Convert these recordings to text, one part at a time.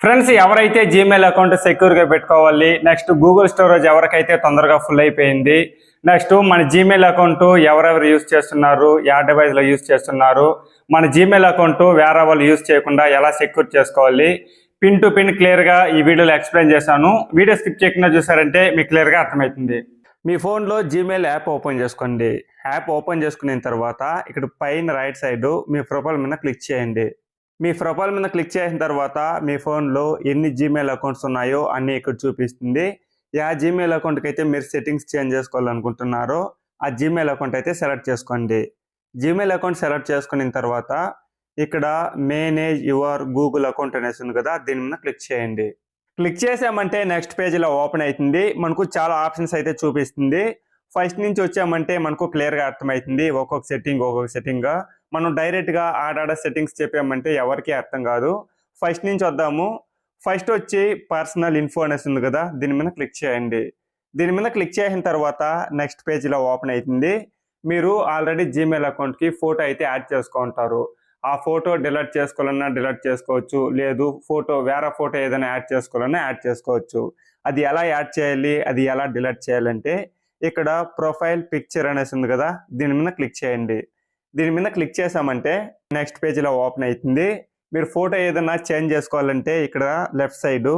Friends ఎవరైతే Gmail account సెక్యూర్గా పెట్టుకోవాలి next Google storage ఎవరికైతే తొందరగా ఫుల్ అయిపోయింది నెక్స్ట్ మన జీమెయిల్ అకౌంట్ ఎవరెవరు యూస్ చేస్తున్నారు యా డివైస్లో యూజ్ చేస్తున్నారు మన జీమెయిల్ అకౌంట్ వేరే వాళ్ళు యూజ్ చేయకుండా ఎలా సెక్యూర్ చేసుకోవాలి పిన్ టు పిన్ క్లియర్గా ఈ వీడియోలో ఎక్స్ప్లెయిన్ చేశాను. వీడియో స్కిప్ చేయకుండా చూసారంటే మీకు క్లియర్గా అర్థమవుతుంది. మీ ఫోన్లో జీమెయిల్ యాప్ ఓపెన్ చేసుకోండి. యాప్ ఓపెన్ చేసుకున్న తర్వాత ఇక్కడ పైన రైట్ సైడ్ మీ ప్రొఫైల్ మీద క్లిక్ చేయండి. మీ ప్రొఫైల్ మీద క్లిక్ చేసిన తర్వాత మీ ఫోన్లో ఎన్ని జీమెయిల్ అకౌంట్స్ ఉన్నాయో అన్నీ ఇక్కడ చూపిస్తుంది. యా జీమెయిల్ అకౌంట్కి అయితే మీరు సెట్టింగ్స్ చేంజ్ చేసుకోవాలనుకుంటున్నారో ఆ జీమెయిల్ అకౌంట్ అయితే సెలెక్ట్ చేసుకోండి. జీమెయిల్ అకౌంట్ సెలెక్ట్ చేసుకున్న తర్వాత ఇక్కడ మేనేజ్ యువర్ గూగుల్ అకౌంట్ అనేసి ఉంది కదా దీని మీద క్లిక్ చేయండి. క్లిక్ చేసామంటే నెక్స్ట్ పేజీలో ఓపెన్ అవుతుంది. మనకు చాలా ఆప్షన్స్ అయితే చూపిస్తుంది. ఫస్ట్ నుంచి వచ్చామంటే మనకు క్లియర్గా అర్థమవుతుంది. ఒక్కొక్క సెట్టింగ్ ఒక్కొక్క సెట్టింగ్గా. మనం డైరెక్ట్గా ఆడాడ సెట్టింగ్స్ చెప్పామంటే ఎవరికీ అర్థం కాదు. ఫస్ట్ నుంచి వద్దాము. ఫస్ట్ వచ్చి పర్సనల్ ఇన్ఫో అనేసి ఉంది కదా దీని మీద క్లిక్ చేయండి. దీని మీద క్లిక్ చేసిన తర్వాత నెక్స్ట్ పేజీలో ఓపెన్ అవుతుంది. మీరు ఆల్రెడీ జీమెయిల్ అకౌంట్కి ఫోటో అయితే యాడ్ చేసుకుంటారు. ఆ ఫోటో డిలీట్ చేసుకోవాలన్నా డిలీట్ చేసుకోవచ్చు. లేదు ఫోటో వేరే ఫోటో ఏదైనా యాడ్ చేసుకోవాలన్నా యాడ్ చేసుకోవచ్చు. అది ఎలా యాడ్ చేయాలి? అది ఎలా డిలీట్ చేయాలంటే ఇక్కడ ప్రొఫైల్ పిక్చర్ అనేసి ఉంది కదా దీని మీద క్లిక్ చేయండి. దీని మీద క్లిక్ చేసామంటే నెక్స్ట్ పేజీలో ఓపెన్ అవుతుంది మీరు ఫోటో ఏదైనా చేంజ్ చేసుకోవాలంటే ఇక్కడ లెఫ్ట్ సైడ్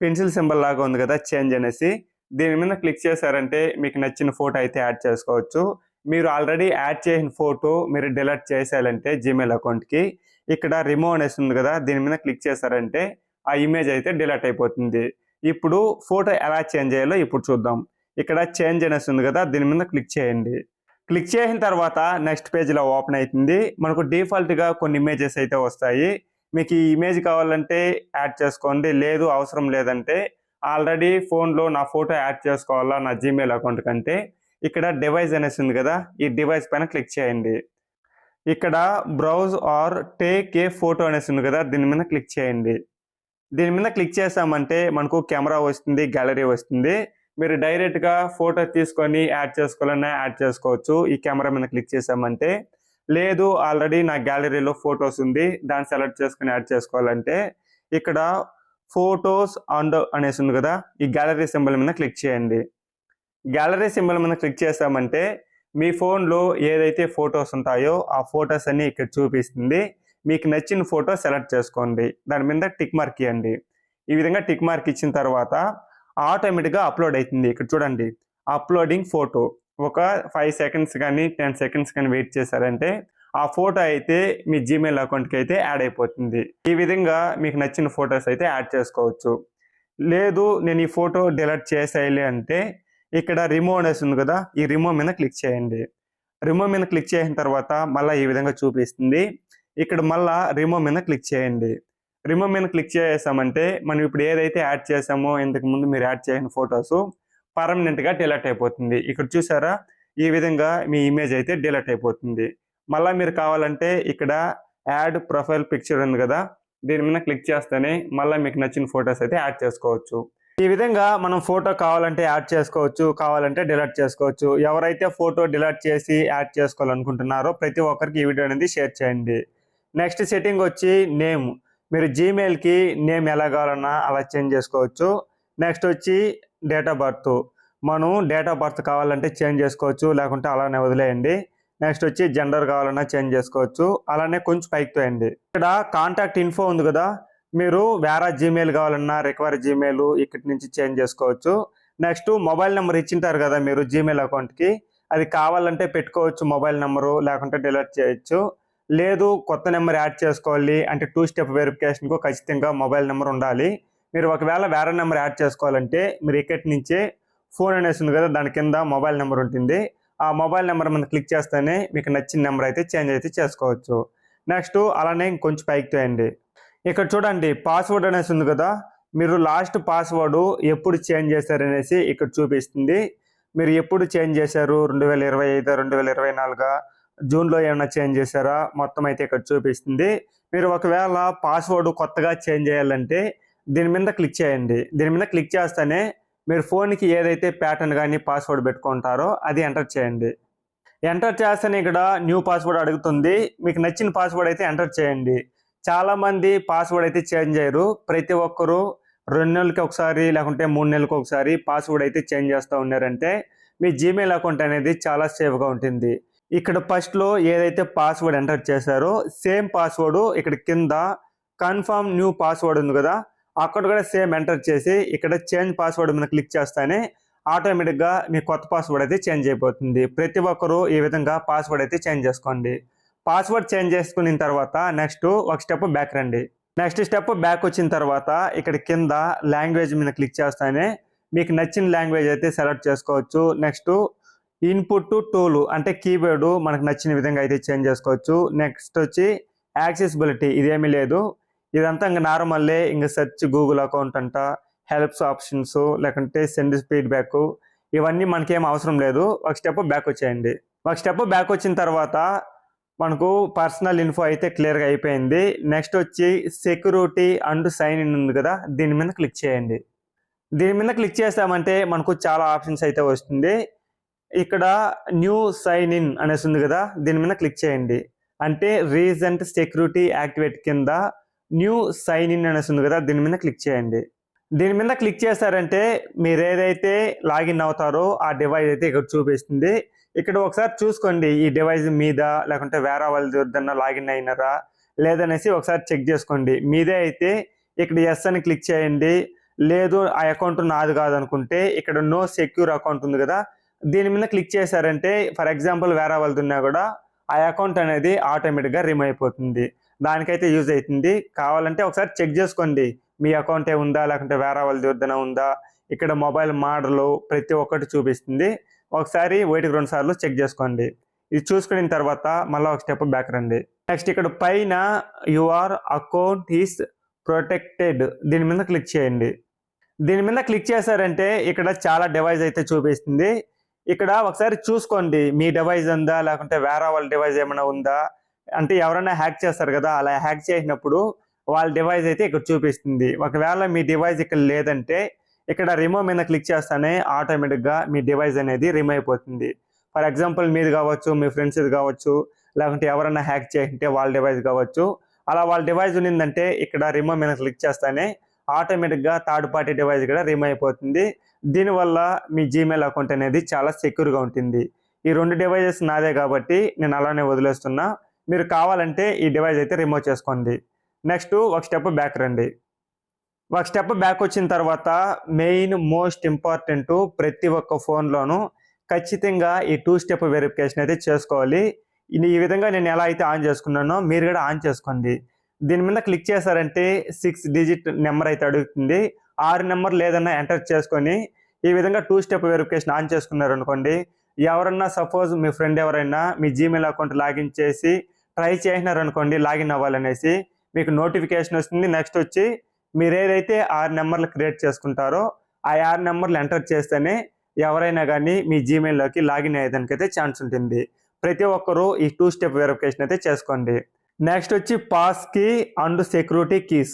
పెన్సిల్ సింబల్ లాగా ఉంది కదా చేంజ్ అనేసి దీని మీద క్లిక్ చేశారంటే మీకు నచ్చిన ఫోటో అయితే యాడ్ చేసుకోవచ్చు. మీరు ఆల్రెడీ యాడ్ చేసిన ఫోటో మీరు డిలీట్ చేసేయాలంటే జీమెయిల్ అకౌంట్కి ఇక్కడ రిమూవ్ అనేసి ఉంది కదా దీని మీద క్లిక్ చేశారంటే ఆ ఇమేజ్ అయితే డిలీట్ అయిపోతుంది. ఇప్పుడు ఫోటో ఎలా చేంజ్ చేయాలో ఇప్పుడు చూద్దాం. ఇక్కడ చేంజ్ అనేసి ఉంది కదా దీని మీద క్లిక్ చేయండి. క్లిక్ చేసిన తర్వాత నెక్స్ట్ పేజ్లో ఓపెన్ అవుతుంది మనకు డిఫాల్ట్గా కొన్ని ఇమేజెస్ అయితే వస్తాయి. మీకు ఈ ఇమేజ్ కావాలంటే యాడ్ చేసుకోండి. లేదు అవసరం లేదంటే ఆల్రెడీ ఫోన్లో నా ఫోటో యాడ్ చేసుకోవాలా? నా జీమెయిల్ అకౌంట్ కంటే. ఇక్కడ డివైస్ అనేసి ఉంది కదా ఈ డివైస్ పైన క్లిక్ చేయండి. ఇక్కడ browse or take a photo అనేసి ఉంది కదా దీని మీద క్లిక్ చేయండి. దీని మీద క్లిక్ చేసామంటే మనకు కెమెరా వస్తుంది గ్యాలరీ వస్తుంది. మీరు డైరెక్ట్గా ఫోటో తీసుకొని యాడ్ చేసుకోవాలన్నా యాడ్ చేసుకోవచ్చు. ఈ కెమెరా మీద క్లిక్ చేసామంటే లేదు ఆల్రెడీ నా గ్యాలరీలో ఫొటోస్ ఉంది దాన్ని సెలెక్ట్ చేసుకుని యాడ్ చేసుకోవాలంటే ఇక్కడ ఫొటోస్ అండ్ అనేసి ఉంది కదా ఈ గ్యాలరీ సింబల్ మీద క్లిక్ చేయండి. గ్యాలరీ సింబల్ మీద క్లిక్ చేసామంటే మీ ఫోన్లో ఏదైతే ఫొటోస్ ఉంటాయో ఆ ఫొటోస్ అన్ని ఇక్కడ చూపిస్తుంది. మీకు నచ్చిన ఫోటో సెలెక్ట్ చేసుకోండి. దాని మీద టిక్ మార్క్ ఇవ్వండి. ఈ విధంగా టిక్ మార్క్ ఇచ్చిన తర్వాత ఆటోమేటిక్గా అప్లోడ్ అవుతుంది. ఇక్కడ చూడండి. Uploading photo. ఒక ఫైవ్ సెకండ్స్ కానీ టెన్ సెకండ్స్ కానీ వెయిట్ చేశారంటే ఆ ఫోటో అయితే మీ జీమెయిల్ అకౌంట్కి అయితే యాడ్ అయిపోతుంది. ఈ విధంగా మీకు నచ్చిన ఫొటోస్ అయితే యాడ్ చేసుకోవచ్చు. లేదు నేను ఈ ఫోటో డిలీట్ చేసేయాలి అంటే ఇక్కడ రిమూవ్ అనేసి ఉంది కదా ఈ రిమూవ్ మీద క్లిక్ చేయండి. రిమూవ్ మీద క్లిక్ చేసిన తర్వాత మళ్ళీ ఈ విధంగా చూపిస్తుంది. ఇక్కడ మళ్ళీ రిమూవ్ మీద క్లిక్ చేయండి. రిమూవ్ మీద క్లిక్ చేసామంటే మనం ఇప్పుడు ఏదైతే యాడ్ చేసామో ఇంతకు ముందు మీరు యాడ్ చేసిన ఫొటోస్ పర్మనెంట్గా డిలీట్ అయిపోతుంది. ఇక్కడ చూసారా? ఈ విధంగా మీ ఇమేజ్ అయితే డిలీట్ అయిపోతుంది. మళ్ళీ మీరు కావాలంటే ఇక్కడ యాడ్ ప్రొఫైల్ పిక్చర్ ఉంది కదా దీని మీద క్లిక్ చేస్తేనే మళ్ళీ మీకు నచ్చిన ఫొటోస్ అయితే యాడ్ చేసుకోవచ్చు. ఈ విధంగా మనం ఫోటో కావాలంటే యాడ్ చేసుకోవచ్చు కావాలంటే డిలీట్ చేసుకోవచ్చు. ఎవరైతే ఫోటో డిలీట్ చేసి యాడ్ చేసుకోవాలనుకుంటున్నారో ప్రతి ఒక్కరికి ఈ వీడియో అనేది షేర్ చేయండి. నెక్స్ట్ సెట్టింగ్ వచ్చి నేమ్ మీరు జీమెయిల్కి నేమ్ ఎలా కావాలన్నా అలా చేంజ్ చేసుకోవచ్చు. నెక్స్ట్ వచ్చి డేట్ ఆఫ్ బర్త్ మనం డేట్ ఆఫ్ బర్త్ కావాలంటే చేంజ్ చేసుకోవచ్చు లేకుంటే అలానే వదిలేయండి. నెక్స్ట్ వచ్చి జెండర్ కావాలన్నా చేంజ్ చేసుకోవచ్చు అలానే కొంచెం పైకి తోయండి. ఇక్కడ కాంటాక్ట్ ఇన్ఫో ఉంది కదా మీరు వేరే జీమెయిల్ కావాలన్నా రికవరీ జీమెయిల్ ఇక్కడి నుంచి చేంజ్ చేసుకోవచ్చు. నెక్స్ట్ మొబైల్ నెంబర్ ఇచ్చింటారు కదా మీరు జీమెయిల్ అకౌంట్కి అది కావాలంటే పెట్టుకోవచ్చు మొబైల్ నెంబరు లేకుంటే డిలీట్ చేయొచ్చు. లేదు కొత్త నెంబర్ యాడ్ చేసుకోవాలి అంటే టూ స్టెప్ వెరిఫికేషన్కు ఖచ్చితంగా మొబైల్ నెంబర్ ఉండాలి. మీరు ఒకవేళ వేరే నెంబర్ యాడ్ చేసుకోవాలంటే మీరు ఇక్కడి నుంచే ఫోన్ అనేసి ఉంది కదా దాని కింద మొబైల్ నెంబర్ ఉంటుంది. ఆ మొబైల్ నెంబర్ మీద క్లిక్ చేస్తేనే మీకు నచ్చిన నెంబర్ అయితే చేంజ్ అయితే చేసుకోవచ్చు. నెక్స్ట్ అలానే ఇంకొంచెం పైకి తోయండి. ఇక్కడ చూడండి పాస్వర్డ్ అనేసి ఉంది కదా మీరు లాస్ట్ పాస్వర్డ్ ఎప్పుడు చేంజ్ చేశారనేసి ఇక్కడ చూపిస్తుంది. మీరు ఎప్పుడు చేంజ్ చేశారు? రెండు వేల ఇరవై ఐదు రెండు వేల ఇరవై నాలుగా? జూన్లో ఏమైనా చేంజ్ చేశారా? మొత్తం అయితే ఇక్కడ చూపిస్తుంది. మీరు ఒకవేళ పాస్వర్డ్ కొత్తగా చేంజ్ చేయాలంటే దీని మీద క్లిక్ చేయండి. దీని మీద క్లిక్ చేస్తేనే మీరు ఫోన్కి ఏదైతే ప్యాటర్న్ కానీ పాస్వర్డ్ పెట్టుకుంటారో అది ఎంటర్ చేయండి. ఎంటర్ చేస్తేనే ఇక్కడ న్యూ పాస్వర్డ్ అడుగుతుంది. మీకు నచ్చిన పాస్వర్డ్ అయితే ఎంటర్ చేయండి. చాలామంది పాస్వర్డ్ అయితే చేంజ్ చేయరు. ప్రతి ఒక్కరూ రెండు నెలలకి ఒకసారి లేకుంటే మూడు నెలలకు ఒకసారి పాస్వర్డ్ అయితే చేంజ్ చేస్తూ ఉన్నారంటే మీ జీమెయిల్ అకౌంట్ అనేది చాలా సేఫ్గా ఉంటుంది. ఇక్కడ ఫస్ట్లో ఏదైతే పాస్వర్డ్ ఎంటర్ చేశారో సేమ్ పాస్వర్డ్ ఇక్కడ కింద కన్ఫర్మ్ న్యూ పాస్వర్డ్ ఉంది కదా అక్కడ కూడా సేమ్ ఎంటర్ చేసి ఇక్కడ చేంజ్ పాస్వర్డ్ మీద క్లిక్ చేస్తానే ఆటోమేటిక్గా మీ కొత్త పాస్వర్డ్ అయితే చేంజ్ అయిపోతుంది. ప్రతి ఒక్కరూ ఈ విధంగా పాస్వర్డ్ అయితే చేంజ్ చేసుకోండి. పాస్వర్డ్ చేంజ్ చేసుకున్న తర్వాత నెక్స్ట్ ఒక స్టెప్ బ్యాక్ రండి. నెక్స్ట్ స్టెప్ బ్యాక్ వచ్చిన తర్వాత ఇక్కడ కింద లాంగ్వేజ్ మీద క్లిక్ చేస్తానే మీకు నచ్చిన లాంగ్వేజ్ అయితే సెలెక్ట్ చేసుకోవచ్చు. నెక్స్ట్ ఇన్పుట్ టూలు అంటే కీబోర్డు మనకు నచ్చిన విధంగా అయితే చేంజ్ చేసుకోవచ్చు. నెక్స్ట్ వచ్చి యాక్సెసిబిలిటీ ఇదేమీ లేదు. ఇదంతా ఇంకా నార్మల్లే ఇంకా సెర్చ్ గూగుల్ అకౌంట్ అంట హెల్ప్స్ ఆప్షన్స్ లేకుంటే సెండ్ ఫీడ్బ్యాక్ ఇవన్నీ మనకేం అవసరం లేదు. ఒక స్టెప్ బ్యాక్ వచ్చేయండి. ఒక స్టెప్ బ్యాక్ వచ్చిన తర్వాత మనకు పర్సనల్ ఇన్ఫో అయితే క్లియర్గా అయిపోయింది. నెక్స్ట్ వచ్చి సెక్యూరిటీ అండ్ సైన్ ఇన్ ఉంది కదా దీని మీద క్లిక్ చేయండి. దీని మీద క్లిక్ చేస్తామంటే మనకు చాలా ఆప్షన్స్ అయితే వస్తుంది. ఇక్కడ న్యూ సైన్ ఇన్ అనేసి ఉంది కదా దీని మీద క్లిక్ చేయండి. అంటే రీసెంట్ సెక్యూరిటీ యాక్టివేట్ కింద న్యూ సైన్ ఇన్ అనేసి ఉంది కదా దీని మీద క్లిక్ చేయండి. దీని మీద క్లిక్ చేస్తారంటే మీరు ఏదైతే లాగిన్ అవుతారో ఆ డివైస్ అయితే ఇక్కడ చూపిస్తుంది. ఇక్కడ ఒకసారి చూసుకోండి ఈ డివైస్ మీద లేకుంటే వేరే వాళ్ళ వద్దన్నా లాగిన్ అయినారా లేదనేసి ఒకసారి చెక్ చేసుకోండి. మీదే అయితే ఇక్కడ ఎస్ అని క్లిక్ చేయండి. లేదు ఆ అకౌంట్ నాది కాదనుకుంటే ఇక్కడ నో సెక్యూర్ అకౌంట్ ఉంది కదా దీని మీద క్లిక్ చేశారంటే ఫర్ ఎగ్జాంపుల్ వేరే వాళ్ళది ఉన్నా కూడా ఆ అకౌంట్ అనేది ఆటోమేటిక్గా రిమూవ్ అయిపోతుంది. దానికైతే యూజ్ అవుతుంది. కావాలంటే ఒకసారి చెక్ చేసుకోండి. మీ అకౌంటే ఉందా? లేకుంటే వేరే వాళ్ళది వద్దన ఉందా? ఇక్కడ మొబైల్ మోడలు ప్రతి ఒక్కటి చూపిస్తుంది. ఒకసారి ఒకటికి రెండు సార్లు చెక్ చేసుకోండి. ఇది చూసుకున్న తర్వాత మళ్ళీ ఒక స్టెప్ బ్యాక్ రండి. నెక్స్ట్ ఇక్కడ పైన యువర్ అకౌంట్ ఈస్ ప్రొటెక్టెడ్ దీని మీద క్లిక్ చేయండి. దీని మీద క్లిక్ చేశారంటే ఇక్కడ చాలా డివైస్ అయితే చూపిస్తుంది. ఇక్కడ ఒకసారి చూసుకోండి. మీ డివైస్ ఉందా? లేకుంటే వేరే వాళ్ళ డివైస్ ఏమైనా ఉందా? అంటే ఎవరైనా హ్యాక్ చేస్తారు కదా అలా హ్యాక్ చేసినప్పుడు వాళ్ళ డివైస్ అయితే ఇక్కడ చూపిస్తుంది. ఒకవేళ మీ డివైస్ ఇక్కడ లేదంటే ఇక్కడ రిమూవ్ మీద క్లిక్ చేస్తానే ఆటోమేటిక్గా మీ డివైస్ అనేది రిమూవ్ అయిపోతుంది. ఫర్ ఎగ్జాంపుల్ మీది కావచ్చు మీ ఫ్రెండ్స్ది కావచ్చు లేకుంటే ఎవరైనా హ్యాక్ చేసింటే వాళ్ళ డివైస్ కావచ్చు. అలా వాళ్ళ డివైస్ ఉన్నిందంటే ఇక్కడ రిమూవ్ మీద క్లిక్ చేస్తానే ఆటోమేటిక్గా థర్డ్ పార్టీ డివైస్ కూడా రిమూవ్ అయిపోతుంది. దీనివల్ల మీ జీమెయిల్ అకౌంట్ అనేది చాలా సెక్యూర్గా ఉంటుంది. ఈ రెండు డివైజెస్ నాదే కాబట్టి నేను అలానే వదిలేస్తున్నా. మీరు కావాలంటే ఈ డివైస్ అయితే రిమూవ్ చేసుకోండి. నెక్స్ట్ ఒక స్టెప్ బ్యాక్ రండి. ఒక స్టెప్ బ్యాక్ వచ్చిన తర్వాత మెయిన్ మోస్ట్ ఇంపార్టెంట్ ప్రతి ఒక్క ఫోన్లోనూ ఖచ్చితంగా ఈ టూ స్టెప్ వెరిఫికేషన్ అయితే చేసుకోవాలి. ఈ విధంగా నేను ఎలా అయితే ఆన్ చేసుకున్నానో మీరు కూడా ఆన్ చేసుకోండి. దీని మీద క్లిక్ చేశారంటే సిక్స్ డిజిట్ నెంబర్ అయితే అడుగుతుంది. ఆరు నెంబర్ లేదన్నా ఎంటర్ చేసుకొని ఈ విధంగా టూ స్టెప్ వెరిఫికేషన్ ఆన్ చేసుకున్నారు అనుకోండి. ఎవరన్నా సపోజ్ మీ ఫ్రెండ్ ఎవరైనా మీ జీమెయిల్ అకౌంట్ లాగిన్ చేసి ట్రై చేసినారు అనుకోండి లాగిన్ అవ్వాలనేసి మీకు నోటిఫికేషన్ వస్తుంది. నెక్స్ట్ వచ్చి మీరు ఏదైతే ఆరు నెంబర్లు క్రియేట్ చేసుకుంటారో ఆ ఆరు నెంబర్లు ఎంటర్ చేస్తేనే ఎవరైనా కానీ మీ జీమెయిల్లోకి లాగిన్ అయ్యేదానికైతే ఛాన్స్ ఉంటుంది. ప్రతి ఒక్కరూ ఈ టూ స్టెప్ వెరిఫికేషన్ అయితే చేసుకోండి. నెక్స్ట్ వచ్చి pass key and security keys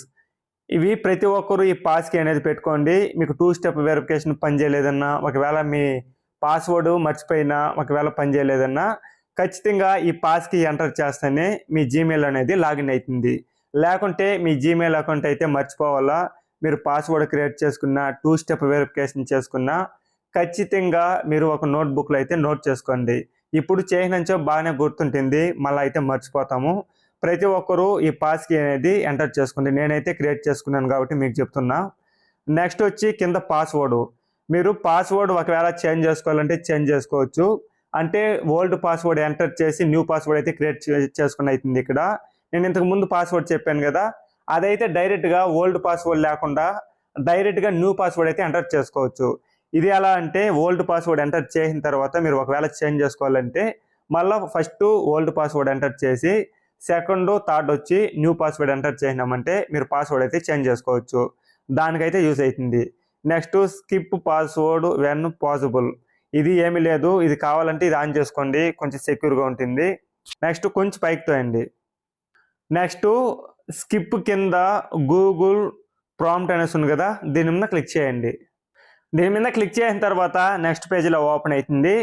ఇవి ప్రతి ఒక్కరు ఈ పాస్ కీ అనేది పెట్టుకోండి. మీకు టూ స్టెప్ వెరిఫికేషన్ పనిచేయలేదన్నా ఒకవేళ మీ పాస్వర్డ్ మర్చిపోయినా ఒకవేళ పనిచేయలేదన్నా ఖచ్చితంగా ఈ పాస్ కీ ఎంటర్ చేస్తేనే మీ జీమెయిల్ అనేది లాగిన్ అవుతుంది లేకుంటే మీ జీమెయిల్ అకౌంట్ అయితే మర్చిపోవాలా. మీరు పాస్వర్డ్ క్రియేట్ చేసుకున్న టూ స్టెప్ వెరిఫికేషన్ చేసుకున్న ఖచ్చితంగా మీరు ఒక నోట్బుక్లో అయితే నోట్ చేసుకోండి. ఇప్పుడు చేసినంచో బాగానే గుర్తుంటుంది. మళ్ళీ అయితే మర్చిపోతాము. ప్రతి ఒక్కరూ ఈ పాస్ కీ అనేది ఎంటర్ చేసుకోండి నేనైతే క్రియేట్ చేసుకున్నాను కాబట్టి మీకు చెప్తున్నా. నెక్స్ట్ వచ్చి కింద పాస్వర్డ్. మీరు పాస్వర్డ్ ఒకవేళ చేంజ్ చేసుకోవాలంటే చేంజ్ చేసుకోవచ్చు. అంటే ఓల్డ్ పాస్వర్డ్ ఎంటర్ చేసి న్యూ పాస్వర్డ్ అయితే క్రియేట్ చేసుకుని అవుతుంది ఇక్కడ. నేను ఇంతకు ముందు పాస్వర్డ్ చెప్పాను కదా. అదైతే డైరెక్ట్గా ఓల్డ్ పాస్వర్డ్ లేకుండా డైరెక్ట్గా న్యూ పాస్వర్డ్ అయితే ఎంటర్ చేసుకోవచ్చు. ఇది ఎలా అంటే ఓల్డ్ పాస్వర్డ్ ఎంటర్ చేసిన తర్వాత మీరు ఒకవేళ చేంజ్ చేసుకోవాలంటే మళ్ళీ ఫస్ట్ ఓల్డ్ పాస్వర్డ్ ఎంటర్ చేసి సెకండ్ థర్డ్ వచ్చి న్యూ పాస్వర్డ్ ఎంటర్ చేసినామంటే మీరు పాస్వర్డ్ అయితే చేంజ్ చేసుకోవచ్చు. దానికైతే యూస్ అవుతుంది. Next skip password when possible. ఇది ఏమీ లేదు. ఇది కావాలంటే ఇది ఆన్ చేసుకోండి. కొంచెం సెక్యూర్గా ఉంటుంది. నెక్స్ట్ కొంచెం పైకి తోయండి. నెక్స్ట్ స్కిప్ కింద గూగుల్ ప్రాంప్ట్ అనేసి ఉంది కదా దీని మీద క్లిక్ చేయండి. దీని మీద క్లిక్ చేసిన తర్వాత నెక్స్ట్ పేజీలో ఓపెన్ అవుతుంది.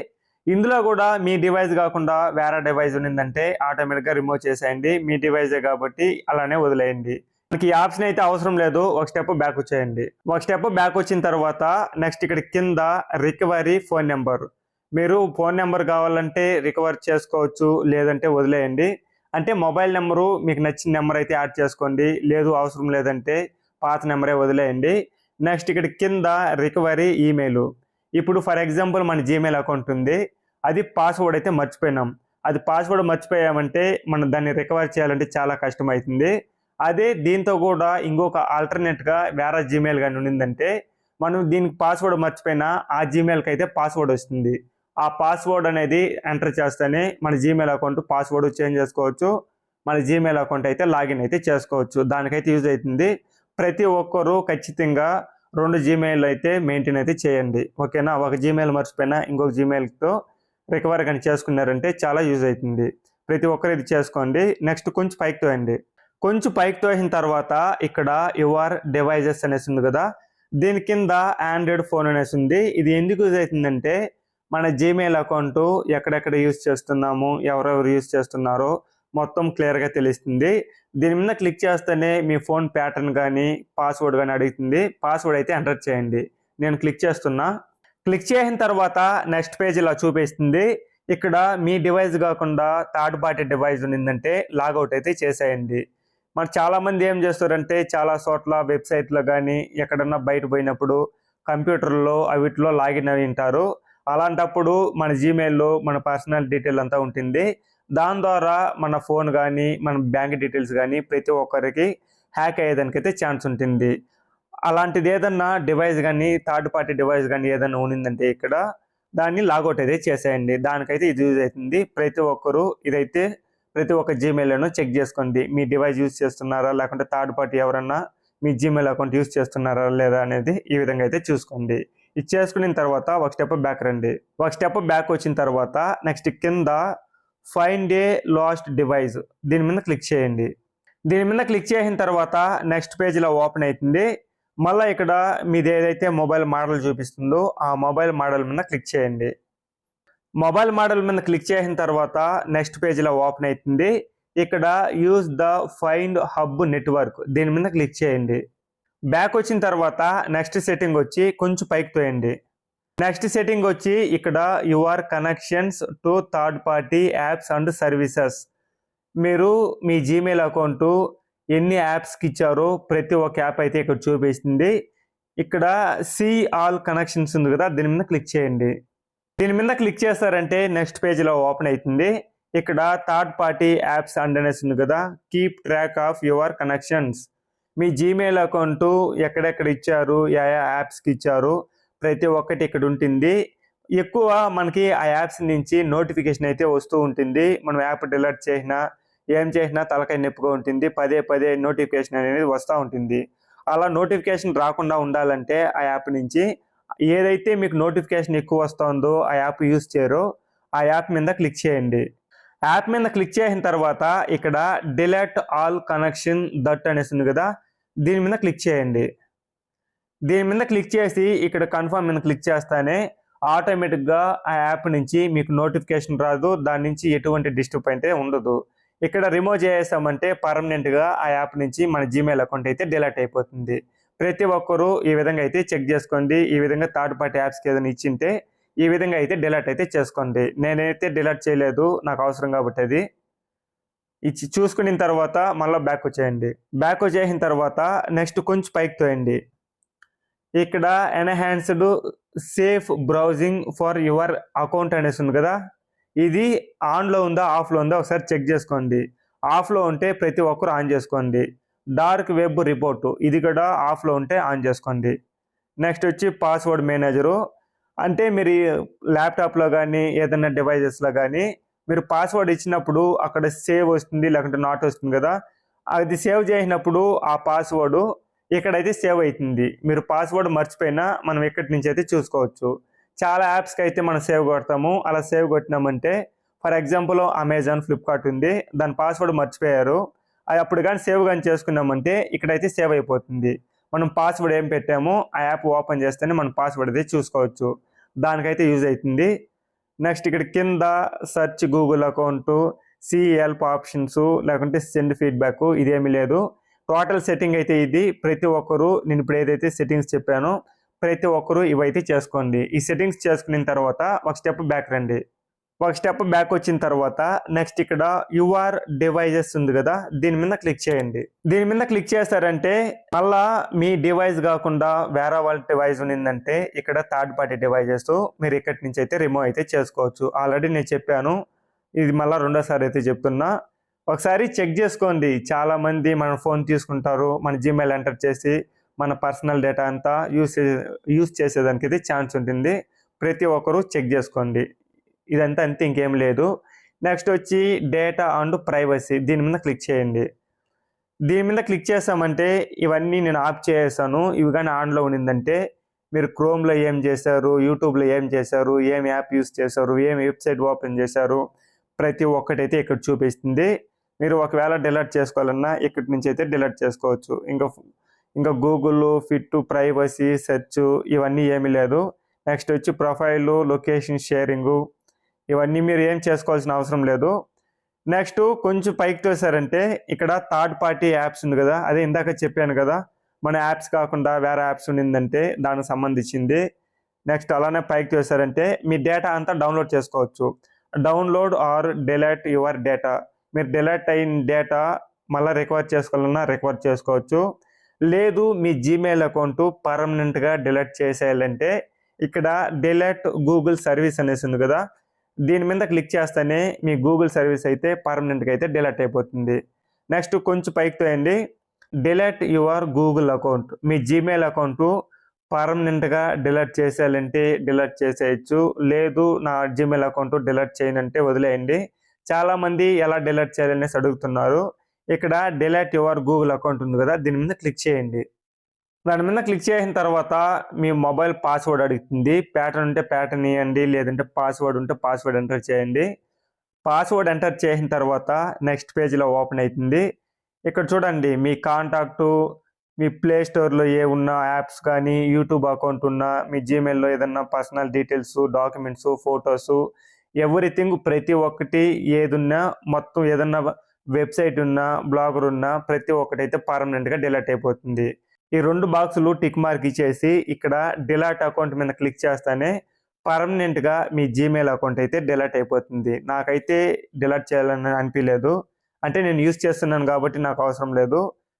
ఇందులో కూడా మీ డివైస్ కాకుండా వేరే డివైస్ ఉన్నిందంటే ఆటోమేటిక్గా రిమూవ్ చేసేయండి. మీ డివైజే కాబట్టి అలానే వదిలేయండి. మనకి ఈ ఆప్షన్ అయితే అవసరం లేదు. ఒక స్టెప్ బ్యాక్ వచ్చేయండి. ఒక స్టెప్ బ్యాక్ వచ్చిన తర్వాత నెక్స్ట్ ఇక్కడ కింద రికవరీ ఫోన్ నెంబర్ మీరు ఫోన్ నెంబర్ కావాలంటే రికవర్ చేసుకోవచ్చు లేదంటే వదిలేయండి. అంటే మొబైల్ నెంబరు మీకు నచ్చిన నెంబర్ అయితే యాడ్ చేసుకోండి. లేదు అవసరం లేదంటే పాత నెంబరే వదిలేయండి. నెక్స్ట్ ఇక్కడ కింద రికవరీ ఈమెయిల్ ఇప్పుడు ఫర్ ఎగ్జాంపుల్ మన జీమెయిల్ అకౌంట్ ఉంది అది పాస్వర్డ్ అయితే మర్చిపోయినాం. అది పాస్వర్డ్ మర్చిపోయామంటే మనం దాన్ని రికవర్ చేయాలంటే చాలా కష్టం అవుతుంది అదే దీంతో కూడా ఇంకొక ఆల్టర్నేట్గా వేరే జీమెయిల్ కానీ ఉండిందంటే మనం దీనికి పాస్వర్డ్ మర్చిపోయినా ఆ జీమెయిల్కి అయితే పాస్వర్డ్ వస్తుంది. ఆ పాస్వర్డ్ అనేది ఎంటర్ చేస్తేనే మన జీమెయిల్ అకౌంట్ పాస్వర్డ్ చేంజ్ చేసుకోవచ్చు. మన జీమెయిల్ అకౌంట్ అయితే లాగిన్ అయితే చేసుకోవచ్చు. దానికైతే యూజ్ అవుతుంది. ప్రతి ఒక్కరూ ఖచ్చితంగా రెండు జీమెయిల్ అయితే మెయింటైన్ అయితే చేయండి. ఓకేనా? ఒక జీమెయిల్ మర్చిపోయినా ఇంకొక జీమెయిల్తో రికవరీ కానీ చేసుకున్నారంటే చాలా యూజ్ అవుతుంది. ప్రతి ఒక్కరు ఇది చేసుకోండి. నెక్స్ట్ కొంచెం పైకి తోయండి. కొంచెం పైకి తోసిన తర్వాత ఇక్కడ యువర్ డివైజెస్ అనేసి ఉంది కదా? దీని కింద ఆండ్రాయిడ్ ఫోన్ అనేసి ఉంది. ఇది ఎందుకు యూజ్ అవుతుందంటే మన జీమెయిల్ అకౌంట్ ఎక్కడెక్కడ యూజ్ చేస్తున్నాము ఎవరెవరు యూజ్ చేస్తున్నారో మొత్తం క్లియర్గా తెలుస్తుంది. దీని మీద క్లిక్ చేస్తేనే మీ ఫోన్ ప్యాటర్న్ కానీ పాస్వర్డ్ కానీ అడుగుతుంది. పాస్వర్డ్ అయితే ఎంటర్ చేయండి. నేను క్లిక్ చేస్తున్నా. క్లిక్ చేసిన తర్వాత నెక్స్ట్ పేజ్ ఇలా చూపిస్తుంది. ఇక్కడ మీ డివైస్ కాకుండా థర్డ్ పార్టీ డివైస్ ఉందంటే లాగౌట్ అయితే చేసేయండి. మరి చాలామంది ఏం చేస్తారంటే చాలా చోట్ల వెబ్సైట్లో కానీ ఎక్కడన్నా బయట పోయినప్పుడు కంప్యూటర్లో అవిట్లో లాగిన్ అయి ఉంటారు. అలాంటప్పుడు మన జీమెయిల్లో మన పర్సనల్ డీటెయిల్ అంతా ఉంటుంది. దాని ద్వారా మన ఫోన్ కానీ మన బ్యాంక్ డీటెయిల్స్ కానీ ప్రతి ఒక్కరికి హ్యాక్ అయ్యేదానికైతే ఛాన్స్ ఉంటుంది. అలాంటిది ఏదన్నా డివైస్ కానీ థర్డ్ పార్టీ డివైస్ కానీ ఏదైనా ఉన్నిందంటే ఇక్కడ దాన్ని లాగౌట్ అయితే చేసేయండి. దానికైతే ఇది యూజ్ అవుతుంది. ప్రతి ఒక్కరు ఇదైతే ప్రతి ఒక్క జీమెయిల్ను చెక్ చేసుకోండి. మీ డివైస్ యూజ్ చేస్తున్నారా? లేకుంటే థర్డ్ పార్టీ ఎవరన్నా మీ జీమెయిల్ అకౌంట్ యూజ్ చేస్తున్నారా? లేదా అనేది ఈ విధంగా అయితే చూసుకోండి. ఇది చేసుకున్న తర్వాత ఒక స్టెప్ బ్యాక్ రండి. ఒక స్టెప్ బ్యాక్ వచ్చిన తర్వాత నెక్స్ట్ కింద ఫైండ్ ఏ లాస్ట్ డివైజ్ దీని మీద క్లిక్ చేయండి. దీని మీద క్లిక్ చేసిన తర్వాత నెక్స్ట్ పేజ్లో ఓపెన్ అవుతుంది. మళ్ళీ ఇక్కడ మీది ఏదైతే మొబైల్ మోడల్ చూపిస్తుందో ఆ మొబైల్ మోడల్ మీద క్లిక్ చేయండి. మొబైల్ మోడల్ మీద క్లిక్ చేసిన తర్వాత నెక్స్ట్ పేజ్లో ఓపెన్ అవుతుంది. ఇక్కడ use the find hub network దీని మీద క్లిక్ చేయండి. బ్యాక్ వచ్చిన తర్వాత నెక్స్ట్ సెట్టింగ్ వచ్చి కొంచెం పైకి తోయండి. నెక్స్ట్ సెట్టింగ్ వచ్చి ఇక్కడ your connections to third party apps and services. మీరు మీ జీమెయిల్ అకౌంట్ ఎన్ని యాప్స్కి ఇచ్చారో ప్రతి ఒక్క యాప్ అయితే ఇక్కడ చూపిస్తుంది. ఇక్కడ సి ఆల్ కనెక్షన్స్ ఉంది కదా దీని మీద క్లిక్ చేయండి. దీని మీద క్లిక్ చేస్తారంటే నెక్స్ట్ పేజ్లో ఓపెన్ అవుతుంది. ఇక్కడ థర్డ్ పార్టీ యాప్స్ అండ్ అనేసి ఉంది కదా keep track of your connections me Gmail account ఎక్కడెక్కడ ఇచ్చారు యా యాప్స్కి ఇచ్చారు ప్రతి ఒక్కటి ఇక్కడ ఉంటుంది. ఎక్కువ మనకి ఆ యాప్స్ నుంచి నోటిఫికేషన్ అయితే వస్తూ ఉంటుంది. మనం యాప్ డిలీట్ చేసినా ఏం చేసినా తలకాయ నొప్పిగా ఉంటుంది. పదే పదే నోటిఫికేషన్ అనేది వస్తూ ఉంటుంది. అలా నోటిఫికేషన్ రాకుండా ఉండాలంటే ఆ యాప్ నుంచి ఏదైతే మీకు నోటిఫికేషన్ ఎక్కువ వస్తుందో ఆ యాప్ యూస్ చేయరో. ఆ యాప్ మీద క్లిక్ చేయండి. యాప్ మీద క్లిక్ చేసిన తర్వాత ఇక్కడ డిలీట్ ఆల్ కనెక్షన్ దట్ అనేసి ఉంది కదా దీని మీద క్లిక్ చేయండి. దీని మీద క్లిక్ చేసి ఇక్కడ కన్ఫర్మ్ మీద క్లిక్ చేస్తానే ఆటోమేటిక్గా ఆ యాప్ నుంచి మీకు నోటిఫికేషన్ రాదు. దాని నుంచి ఎటువంటి డిస్టర్బ్ అయితే ఉండదు. ఇక్కడ రిమూవ్ చేసామంటే పర్మనెంట్గా ఆ యాప్ నుంచి మన జీమెయిల్ అకౌంట్ అయితే డిలీట్ అయిపోతుంది. ప్రతి ఒక్కరూ ఈ విధంగా అయితే చెక్ చేసుకోండి. ఈ విధంగా థర్డ్ పార్టీ యాప్స్కి ఏదైనా ఇచ్చింటే ఈ విధంగా అయితే డిలీట్ అయితే చేసుకోండి. నేనైతే డిలీట్ చేయలేదు. నాకు అవసరం కాబట్టి అది. ఇచ్చి చూసుకున్న తర్వాత మళ్ళీ బ్యాక్ వచ్చేయండి. బ్యాక్ వచ్చేసిన తర్వాత నెక్స్ట్ కొంచెం పైకి తోయండి. ఇక్కడ enhanced safe browsing for your account అనేసి ఉంది కదా? ఇది ఆన్లో ఉందా ఆఫ్లో ఉందా? ఒకసారి చెక్ చేసుకోండి. ఆఫ్లో ఉంటే ప్రతి ఒక్కరు ఆన్ చేసుకోండి. డార్క్ వెబ్ రిపోర్టు ఇది కూడా ఆఫ్లో ఉంటే ఆన్ చేసుకోండి. నెక్స్ట్ వచ్చి పాస్వర్డ్ మేనేజరు. అంటే మీరు ల్యాప్టాప్లో కానీ ఏదైనా డివైజెస్లో కానీ మీరు పాస్వర్డ్ ఇచ్చినప్పుడు అక్కడ సేవ్ వస్తుంది లేకుంటే నాట్ వస్తుంది కదా? అది సేవ్ చేసినప్పుడు ఆ పాస్వర్డ్ ఇక్కడైతే సేవ్ అవుతుంది. మీరు పాస్వర్డ్ మర్చిపోయినా మనం ఇక్కడి నుంచి అయితే చూసుకోవచ్చు. చాలా యాప్స్కి అయితే మనం సేవ్ కొడతాము. అలా సేవ్ కొట్టినామంటే ఫర్ ఎగ్జాంపుల్ అమెజాన్ ఫ్లిప్కార్ట్ ఉంది. దాని పాస్వర్డ్ మర్చిపోయారు. అది అప్పుడు కానీ సేవ్ కానీ చేసుకున్నామంటే ఇక్కడైతే సేవ్ అయిపోతుంది. మనం పాస్వర్డ్ ఏం పెట్టామో? ఆ యాప్ ఓపెన్ చేస్తేనే మనం పాస్వర్డ్ అయితే చూసుకోవచ్చు. దానికైతే యూజ్ అవుతుంది. నెక్స్ట్ ఇక్కడ కింద search Google account help options లేకుంటే సెండ్ ఫీడ్బ్యాక్ ఇదేమీ లేదు. టోటల్ సెట్టింగ్ అయితే ఇది. ప్రతి ఒక్కరు నేను ఇప్పుడు ఏదైతే సెట్టింగ్స్ చెప్పానో ప్రతి ఒక్కరు ఇవైతే చేసుకోండి. ఈ సెట్టింగ్స్ చేసుకున్న తర్వాత ఒక స్టెప్ బ్యాక్ రండి. ఒక స్టెప్ బ్యాక్ వచ్చిన తర్వాత నెక్స్ట్ ఇక్కడ యుఆర్ డివైజెస్ ఉంది కదా దీని మీద క్లిక్ చేయండి. దీని మీద క్లిక్ చేస్తారంటే మళ్ళా మీ డివైస్ కాకుండా వేరే వాళ్ళ డివైస్ ఉన్నిందంటే ఇక్కడ థర్డ్ పార్టీ డివైజెస్ మీరు ఇక్కడి నుంచి అయితే రిమూవ్ అయితే చేసుకోవచ్చు. ఆల్రెడీ నేను చెప్పాను. ఇది మళ్ళీ రెండోసారి అయితే చెప్తున్నా. ఒకసారి చెక్ చేసుకోండి. చాలామంది మన ఫోన్ తీసుకుంటారు మన జీమెయిల్ ఎంటర్ చేసి మన పర్సనల్ డేటా అంతా యూస్ యూస్ చేసేదానికి అయితే ఛాన్స్ ఉంటుంది. ప్రతి ఒక్కరూ చెక్ చేసుకోండి. ఇదంతా అంతే ఇంకేం లేదు. నెక్స్ట్ వచ్చి డేటా అండ్ ప్రైవసీ దీని మీద క్లిక్ చేయండి. దీని మీద క్లిక్ చేసామంటే ఇవన్నీ నేను ఆఫ్ చేసాను ఇవి కానీ ఆన్లో ఉండిందంటే మీరు క్రోమ్లో ఏం చేశారు యూట్యూబ్లో ఏం చేశారు ఏం యాప్ యూస్ చేశారు ఏం వెబ్సైట్ ఓపెన్ చేశారు ప్రతి ఒక్కటైతే ఇక్కడ చూపిస్తుంది. మీరు ఒకవేళ డిలీట్ చేసుకోవాలన్నా ఇక్కడి నుంచి అయితే డిలీట్ చేసుకోవచ్చు. ఇంకా ఇంకా గూగుల్ ఫిట్ ప్రైవసీ సెర్చ్ ఇవన్నీ ఏమీ లేదు. నెక్స్ట్ వచ్చి ప్రొఫైల్ లొకేషన్ షేరింగు ఇవన్నీ మీరు ఏం చేసుకోవాల్సిన అవసరం లేదు. నెక్స్ట్ కొంచెం పైకి తోసారంటే ఇక్కడ థర్డ్ పార్టీ యాప్స్ ఉంది కదా అదే ఇందాక చెప్పాను కదా మన యాప్స్ కాకుండా వేరే యాప్స్ ఉండిందంటే దానికి సంబంధించింది. నెక్స్ట్ అలానే పైకి చూసారంటే మీ డేటా అంతా డౌన్లోడ్ చేసుకోవచ్చు. Download or delete your data. మీరు డిలీట్ అయిన డేటా మళ్ళీ రికవర్ చేసుకోవాలన్నా రికవర్ చేసుకోవచ్చు. లేదు మీ జీమెయిల్ అకౌంట్ పర్మనెంట్గా డిలీట్ చేసేయాలంటే ఇక్కడ డిలీట్ గూగుల్ సర్వీస్ అనేసి ఉంది కదా దీని మీద క్లిక్ చేస్తేనే మీ గూగుల్ సర్వీస్ అయితే పర్మనెంట్గా అయితే డిలీట్ అయిపోతుంది. నెక్స్ట్ కొంచెం పైకి తోయండి. Delete your Google account. Me Gmail account పర్మనెంట్గా డిలీట్ చేసేయాలంటే డిలీట్ చేసేయచ్చు. లేదు నా జీమెయిల్ అకౌంట్ డిలీట్ చేయనంటే వదిలేయండి. చాలామంది ఎలా డిలీట్ చేయాలనేసి అడుగుతున్నారు. ఇక్కడ డిలీట్ యువర్ గూగుల్ అకౌంట్ ఉంది కదా దీని మీద క్లిక్ చేయండి. దాని మీద క్లిక్ చేసిన తర్వాత మీ మొబైల్ పాస్వర్డ్ అడుగుతుంది. ప్యాటర్న్ ఉంటే ప్యాటర్న్ ఇవ్వండి లేదంటే పాస్వర్డ్ ఉంటే పాస్వర్డ్ ఎంటర్ చేయండి. పాస్వర్డ్ ఎంటర్ చేసిన తర్వాత నెక్స్ట్ పేజ్లో ఓపెన్ అవుతుంది ఇక్కడ చూడండి మీ కాంటాక్టు మీ ప్లే స్టోర్లో ఏ ఉన్న యాప్స్ కానీ యూట్యూబ్ అకౌంట్ ఉన్నా మీ జీమెయిల్లో ఏదన్నా personal details documents photos everything ప్రతి ఒక్కటి ఏదున్నా మొత్తం ఏదన్నా వెబ్సైట్ ఉన్నా బ్లాగర్ ఉన్నా ప్రతి ఒక్కటి అయితే పర్మనెంట్గా డిలీట్ అయిపోతుంది. ఈ రెండు బాక్సులు టిక్ మార్క్ ఇచ్చేసి ఇక్కడ డిలాట్ అకౌంట్ మీద క్లిక్ చేస్తానే పర్మనెంట్గా మీ జీమెయిల్ అకౌంట్ అయితే డిలీట్ అయిపోతుంది. నాకైతే డిలీట్ చేయాలని అనిపించలేదు అంటే నేను యూస్ చేస్తున్నాను కాబట్టి నాకు అవసరం లేదు.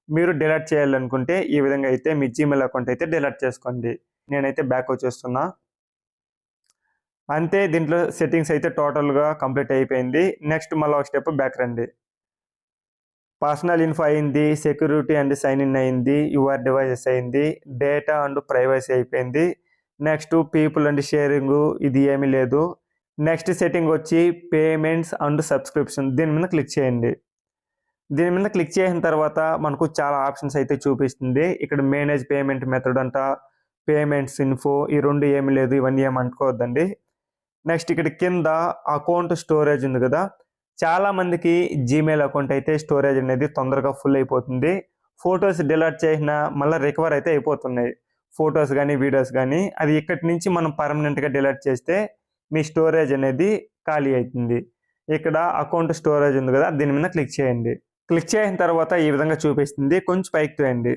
మీరు డిలీట్ చేయాలనుకుంటే ఈ విధంగా అయితే మీ జీమెయిల్ అకౌంట్ అయితే డిలీట్ చేసుకోండి. నేనైతే బ్యాక్ వచ్చేస్తున్నా. అంతే దీంట్లో సెట్టింగ్స్ అయితే టోటల్గా కంప్లీట్ అయిపోయింది. నెక్స్ట్ మళ్ళీ ఒక స్టెప్ బ్యాక్ రండి. పర్సనల్ ఇన్ఫో అయింది సెక్యూరిటీ అండ్ సైన్ ఇన్ అయింది యూఆర్ డివైసెస్ అయింది డేటా అండ్ ప్రైవసీ అయిపోయింది. నెక్స్ట్ పీపుల్ అండ్ షేరింగ్ ఇది ఏమీ లేదు. నెక్స్ట్ సెట్టింగ్ వచ్చి పేమెంట్స్ అండ్ సబ్స్క్రిప్షన్ దీని మీద క్లిక్ చేయండి. దీని మీద క్లిక్ చేసిన తర్వాత మనకు చాలా ఆప్షన్స్ అయితే చూపిస్తుంది. ఇక్కడ మేనేజ్ పేమెంట్ మెథడ్ అంట పేమెంట్స్ ఇన్ఫో ఈ రెండు ఏమీ లేదు ఇవన్నీ ఏమి అనుకోవద్దండి. నెక్స్ట్ ఇక్కడ కింద అకౌంట్ స్టోరేజ్ ఉంది కదా. చాలా మందికి జీమెయిల్ అకౌంట్ అయితే స్టోరేజ్ అనేది తొందరగా ఫుల్ అయిపోతుంది. ఫొటోస్ డిలీట్ చేసిన మళ్ళీ రికవర్ అయితే అయిపోతున్నాయి. ఫొటోస్ కానీ వీడియోస్ కానీ అది ఇక్కడి నుంచి మనం పర్మనెంట్గా డిలీట్ చేస్తే మీ స్టోరేజ్ అనేది ఖాళీ అవుతుంది ఇక్కడ అకౌంట్ స్టోరేజ్ ఉంది కదా దీని మీద క్లిక్ చేయండి. క్లిక్ చేసిన తర్వాత ఈ విధంగా చూపిస్తుంది. కొంచెం పైకి తోయండి.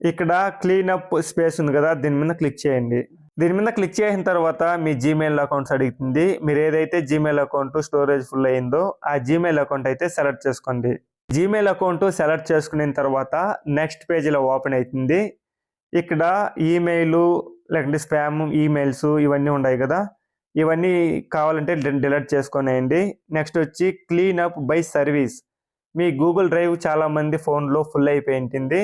ఇక్కడ క్లీన్ అప్ స్పేస్ ఉంది కదా దీని మీద క్లిక్ చేయండి. దీని మీద క్లిక్ చేసిన తర్వాత మీ జీమెయిల్ అకౌంట్స్ అడుగుతుంది మీరు ఏదైతే జీమెయిల్ అకౌంట్ స్టోరేజ్ ఫుల్ అయిందో ఆ జీమెయిల్ అకౌంట్ అయితే సెలెక్ట్ చేసుకోండి. జీమెయిల్ అకౌంట్ సెలెక్ట్ చేసుకున్న తర్వాత నెక్స్ట్ పేజీలో ఓపెన్ అవుతుంది. ఇక్కడ ఈమెయిల్ లేకుంటే స్పామ్ ఈమెయిల్స్ ఇవన్నీ ఉన్నాయి కదా. ఇవన్నీ కావాలంటే డిలీట్ చేసుకునేయండి నెక్స్ట్ వచ్చి క్లీన్ అప్ బై సర్వీస్ మీ గూగుల్ డ్రైవ్ చాలా మంది ఫోన్లో ఫుల్ అయిపోయింటుంది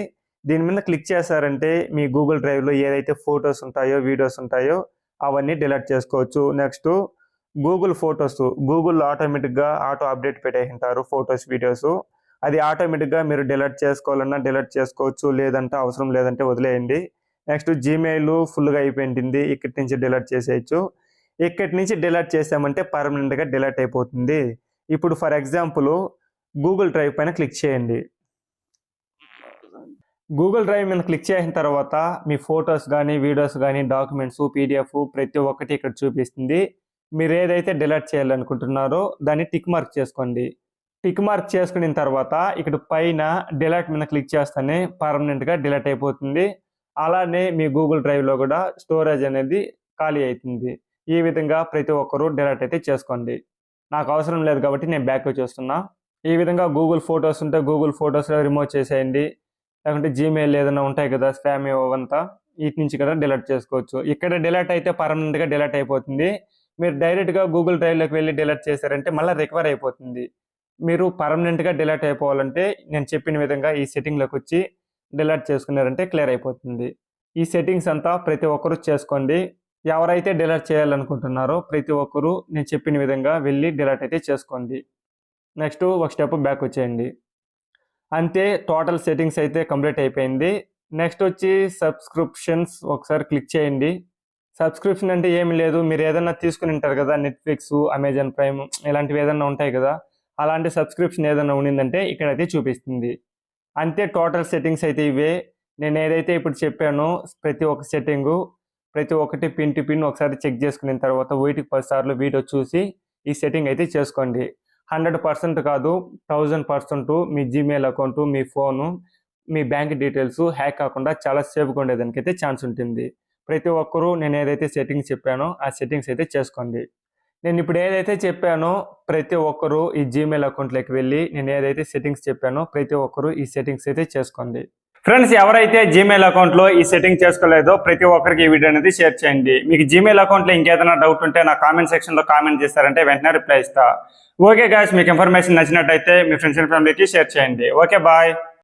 దీని మీద క్లిక్ చేశారంటే మీ గూగుల్ డ్రైవ్లో ఏదైతే ఫొటోస్ ఉంటాయో వీడియోస్ ఉంటాయో అవన్నీ డిలీట్ చేసుకోవచ్చు. నెక్స్ట్ గూగుల్ ఫొటోస్ గూగుల్ ఆటోమేటిక్గా ఆటో అప్డేట్ పెట్టేసింటారు ఫొటోస్ వీడియోస్. అది ఆటోమేటిక్గా మీరు డిలీట్ చేసుకోవాలన్నా డిలీట్ చేసుకోవచ్చు లేదంటే అవసరం లేదంటే వదిలేయండి. నెక్స్ట్ జీమెయిల్ ఫుల్గా అయిపోయింది ఇక్కడి నుంచి డిలీట్ చేసేయచ్చు. ఇక్కడి నుంచి డిలీట్ చేసామంటే పర్మనెంట్గా డిలీట్ అయిపోతుంది. ఇప్పుడు ఫర్ ఎగ్జాంపుల్ గూగుల్ డ్రైవ్ పైన క్లిక్ చేయండి. గూగుల్ డ్రైవ్ మీద క్లిక్ చేసిన తర్వాత మీ ఫొటోస్ కానీ వీడియోస్ కానీ డాక్యుమెంట్స్ పీడిఎఫ్ ప్రతి ఒక్కటి ఇక్కడ చూపిస్తుంది. మీరు ఏదైతే డిలీట్ చేయాలనుకుంటున్నారో దాన్ని టిక్ మార్క్ చేసుకోండి. టిక్ మార్క్ చేసుకున్న తర్వాత ఇక్కడ పైన డిలీట్ మీద క్లిక్ చేస్తేనే పర్మనెంట్గా డిలీట్ అయిపోతుంది. అలానే మీ గూగుల్ డ్రైవ్లో కూడా స్టోరేజ్ అనేది ఖాళీ అవుతుంది ఈ విధంగా ప్రతి ఒక్కరూ డిలీట్ అయితే చేసుకోండి. నాకు అవసరం లేదు కాబట్టి నేను బ్యాక్ చేస్తున్నా. ఈ విధంగా గూగుల్ ఫొటోస్ ఉంటే గూగుల్ ఫొటోస్ రిమూవ్ చేసేయండి. లేకుంటే జీమెయిల్ ఏదైనా ఉంటాయి కదా స్పామ్ అవంతా వీటి నుంచి కూడా డిలీట్ చేసుకోవచ్చు. ఇక్కడ డిలీట్ అయితే పర్మనెంట్గా డిలీట్ అయిపోతుంది. మీరు డైరెక్ట్గా గూగుల్ డ్రైవ్లోకి వెళ్ళి డిలీట్ చేశారంటే మళ్ళీ రికవర్ అయిపోతుంది. మీరు పర్మనెంట్గా డిలీట్ అయిపోవాలంటే నేను చెప్పిన విధంగా ఈ సెట్టింగ్లోకి వచ్చి డిలీట్ చేసుకున్నారంటే క్లియర్ అయిపోతుంది. ఈ సెట్టింగ్స్ అంతా ప్రతి ఒక్కరూ చేసుకోండి. ఎవరైతే డిలీట్ చేయాలనుకుంటున్నారో ప్రతి ఒక్కరూ నేను చెప్పిన విధంగా వెళ్ళి డిలీట్ అయితే చేసుకోండి. నెక్స్ట్ ఒక స్టెప్ బ్యాక్ వచ్చేయండి. అంతే టోటల్ సెట్టింగ్స్ అయితే కంప్లీట్ అయిపోయింది. నెక్స్ట్ వచ్చి సబ్స్క్రిప్షన్స్ ఒకసారి క్లిక్ చేయండి. సబ్స్క్రిప్షన్ అంటే ఏమి లేదు. మీరు ఏదైనా తీసుకుని ఉంటారు కదా నెట్ఫ్లిక్స్ అమెజాన్ ప్రైమ్ ఇలాంటివి ఏదైనా ఉంటాయి కదా అలాంటి సబ్స్క్రిప్షన్ ఏదైనా ఉండిందంటే ఇక్కడ అయితే చూపిస్తుంది. అంతే టోటల్ సెట్టింగ్స్ అయితే ఇవే. నేను ఏదైతే ఇప్పుడు చెప్పానో ప్రతి ఒక్క సెట్టింగు ప్రతి ఒక్కటి పిన్ టు పిన్ ఒకసారి చెక్ చేసుకున్న తర్వాత వీటికి పది సార్లు వీడియో చూసి ఈ సెట్టింగ్ అయితే చేసుకోండి. హండ్రెడ్ పర్సెంట్ కాదు థౌజండ్ పర్సెంట్ మీ జీమెయిల్ అకౌంట్ మీ ఫోను మీ బ్యాంక్ డీటెయిల్స్ హ్యాక్ కాకుండా చాలా సేఫ్గా ఉండేదానికి అయితే ఛాన్స్ ఉంటుంది. ప్రతి ఒక్కరూ నేను ఏదైతే సెట్టింగ్స్ చెప్పానో ఆ సెట్టింగ్స్ అయితే చేసుకోండి. నేను ఇప్పుడు ఏదైతే చెప్పానో ప్రతి ఒక్కరూ ఈ జీమెయిల్ అకౌంట్లోకి వెళ్ళి నేను ఏదైతే సెట్టింగ్స్ చెప్పానో ప్రతి ఒక్కరూ ఈ సెట్టింగ్స్ అయితే చేసుకోండి. ఫ్రెండ్స్ ఎవరైతే జీమెయిల్ అకౌంట్లో ఈ సెట్టింగ్ చేసుకోలేదో ప్రతి ఒక్కరికి ఈ వీడియో అనేది షేర్ చేయండి. మీకు జీమెయిల్ అకౌంట్లో ఇంకేదైనా డౌట్ ఉంటే నా కామెంట్ సెక్షన్లో కామెంట్ చేస్తారంటే వెంటనే రిప్లై ఇస్తా. ఓకే గాయస్ మీకు ఇన్ఫర్మేషన్ నచ్చినట్టయితే మీ ఫ్రెండ్స్ అండ్ ఫ్యామిలీకి షేర్ చేయండి. Okay bye